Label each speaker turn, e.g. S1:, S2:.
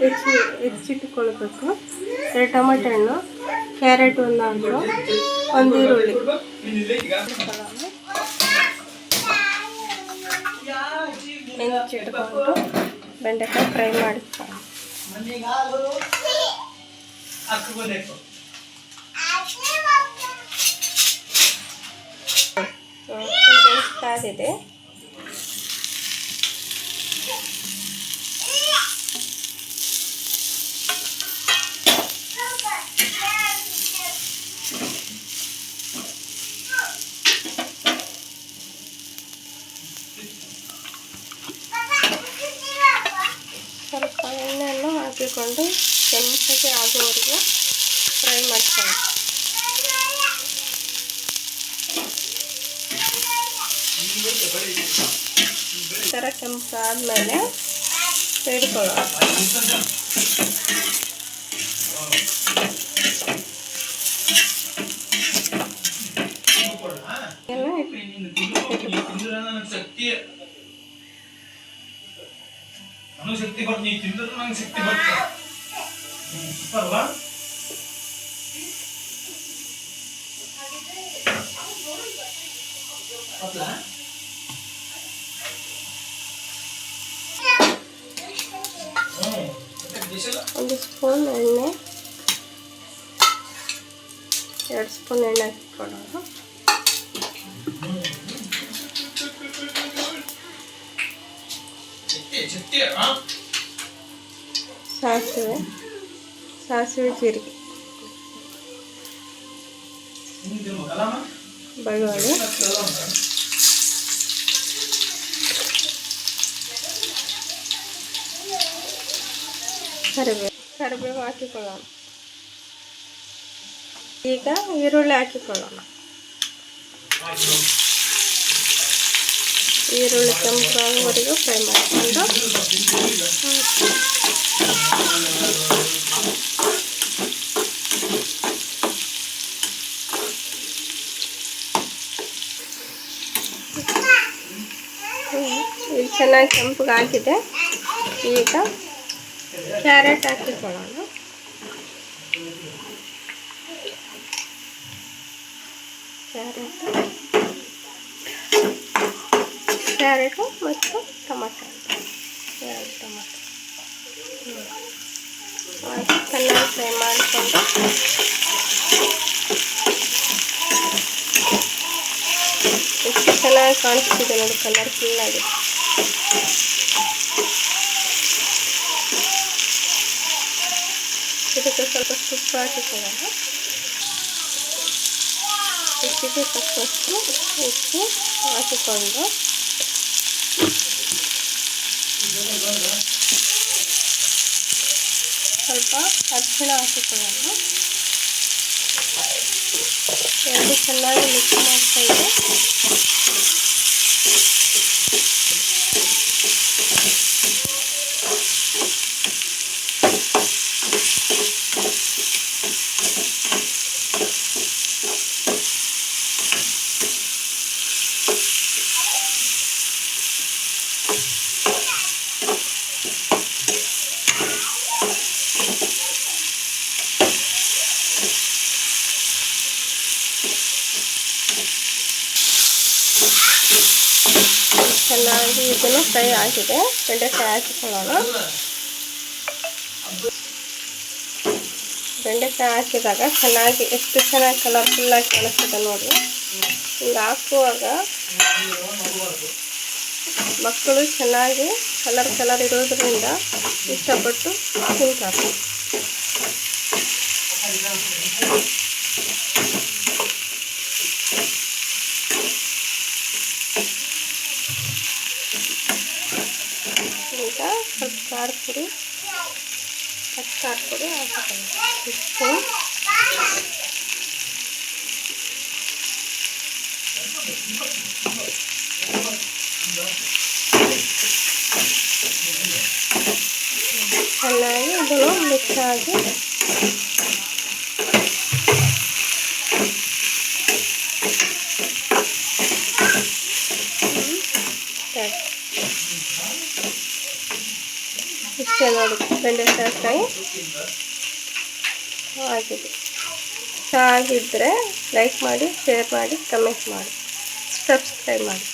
S1: ಹೆಚ್ಚಿ ಹೆಚ್ಚಿಟ್ಟುಕೊಳ್ಬೇಕು ಎರಡು ಟೊಮೆಟೊ ಹಣ್ಣು ಕ್ಯಾರೆಟ್ ಒಂದು ನಾಲ್ಕು ಒಂದು ಈರುಳ್ಳಿ ಹೆಚ್ಚಿಟ್ಕೊಂಡು ಬೆಂಡೆಕಾಯಿ ಫ್ರೈ ಮಾಡಿ ಈಗ ಕಾದಿದೆ ಹಾಕಿಕೊಂಡು ಕೆಂಪಗೆ ಆಗುವವರೆಗೂ ಫ್ರೈ ಮಾಡ್ಕೊಳ್ಳಿ ಈ ಥರ ಕೆಂಪಾದ್ಮೇಲೆ ತೆಗೆದುಕೊಳ್ಳೋಣ ಎಲ್ಲ
S2: ನನಗೆ ಶಕ್ತಿ ಬರ್ತದೆ ನೀ ತಿಂದ್ರೆ ನಂಗೆ ಶಕ್ತಿ ಬರ್ತದೆ ಅಲ್ವಾ ಹೌದಾ? ಹ್ಮ್. ಮತ್ತೆ ಬಿಸಿಲು?
S1: ಒಂದು ಸ್ಪೂನ್ ಎಣ್ಣೆ ಎರಡು ಸ್ಪೂನ್ ಎಣ್ಣೆ ಹಾಕಿಕೊಳ್ಳೋಣ ಸಾಸಿವೆ ಸಾಸಿವೆ ಜೀರಿಗೆ
S2: ನಿಮ್ದು ಅಲ್ಲಮ್ಮ
S1: ಬೆಳ್ಳುಳ್ಳಿ
S2: ಮತ್ತೆ ಎಲ್ಲ ಉಂಟಾ?
S1: ಕರಿಬೇವು ಕರಿಬೇವು ಹಾಕಿಕೊಳ್ಳೋಣ ಈಗ ಈರುಳ್ಳಿ ಹಾಕಿಕೊಳ್ಳೋಣ ಈರುಳ್ಳಿ ಕೆಂಪಾಗುವವರೆಗೂ ಫ್ರೈ ಮಾಡಿಕೊಂಡು ಚೆನ್ನಾಗಿ ಕೆಂಪು ಹಾಕಿದೆ ಈಗ ಕ್ಯಾರೆಟ್ ಹಾಕಿಕೊಳ್ಳೋಣ. ಕ್ಯಾರೆಟ್, ಕ್ಯಾರೆಟು ಮತ್ತು ಟೊಮಟೊ. ಎರಡು ಟೊಮಟೊ. ಹಾಕಿ ಚೆನ್ನಾಗಿ ಫ್ರೈ ಮಾಡಿಕೊಂಡು. ಎಷ್ಟು ಚೆನ್ನಾಗಿ ಕಾಣಿಸ್ತಿದೆ ನೋಡಿ ಕಲರ್ ಫುಲ್ಲಾಗಿ ಇದಕ್ಕೆ ಸ್ವಲ್ಪ ತುಪ್ಪ ಹಾಕಿಕೊಳ್ಳೋಣ ರುಚಿಗೆ ತಕ್ಕಷ್ಟು ಉಪ್ಪು ಹಾಕಿಕೊಂಡು ಸ್ವಲ್ಪ ಅರಿಶಿಣ ಹಾಕಿಕೊಳ್ಳೋಣ ಎರಡು ಚೆನ್ನಾಗಿ ಮಿಕ್ಸ್ ಮಾಡ್ಕೊಂಡು ಚೆನ್ನಾಗಿ ಇದನ್ನು ಫ್ರೈ ಆಗಿದೆ. ಬೆಂಡೆಕಾಯಿ ಹಾಕಿಕೊಳ್ಳೋಣ. ಬೆಂಡೆಕಾಯಿ ಹಾಕಿದಾಗ ಚೆನ್ನಾಗಿ ಎಷ್ಟು ಚೆನ್ನಾಗಿ ಕಲರ್ಫುಲ್ಲಾಗಿ ಕಾಣಿಸ್ತದೆ ನೋಡಿ. ಹಿಂಗೆ ಹಾಕುವಾಗ ಮಕ್ಕಳು ಚೆನ್ನಾಗಿ ಕಲರ್ ಕಲರ್ ಇರೋದ್ರಿಂದ ಇಷ್ಟಪಟ್ಟು ತಿಂತಾರೆ. ಸ್ವಲ್ಪ ಖಾರ ಪುಡಿ ಹತ್ತು ಖಾರ ಪುಡಿ ಹಾಕಿಕೊಳ್ಳಿ ಉಪ್ಪು ಚೆನ್ನಾಗಿ ಇದನ್ನು ಮಿಕ್ಸ್ ಆಗಿ ನೋಡಿ ಬೆಂಡೆಕಾಯಿ ಫ್ರೈ ಆಗಿದೆ. ಚೆನ್ನಾಗಿದ್ದರೆ ಲೈಕ್ ಮಾಡಿ ಶೇರ್ ಮಾಡಿ ಕಮೆಂಟ್ ಮಾಡಿ ಸಬ್ಸ್ಕ್ರೈಬ್ ಮಾಡಿ.